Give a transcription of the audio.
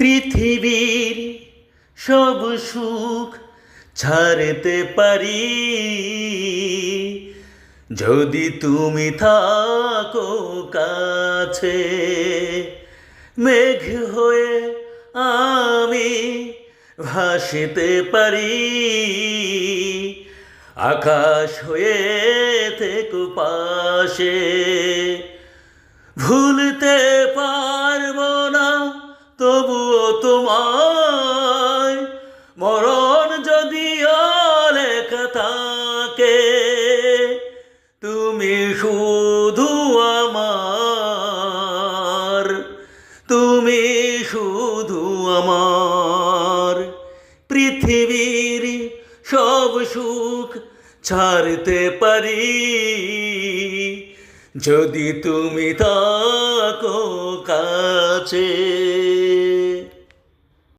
পৃথিবীর সব সুখ ছাড়তে পারি। যদি তুমি থাকো কাছে, মেঘ হয়ে আমি ভাসিতে পারি। আকাশ হয়ে থেকো পাশে ভুলতে তোমায় মরণ যদি লেখা থাকে, তুমি শুধু আমার, তুমি শুধু আমার। পৃথিবীর সব সুখ ছাড়তে পারি, যদি তুমি থাকো কাছে।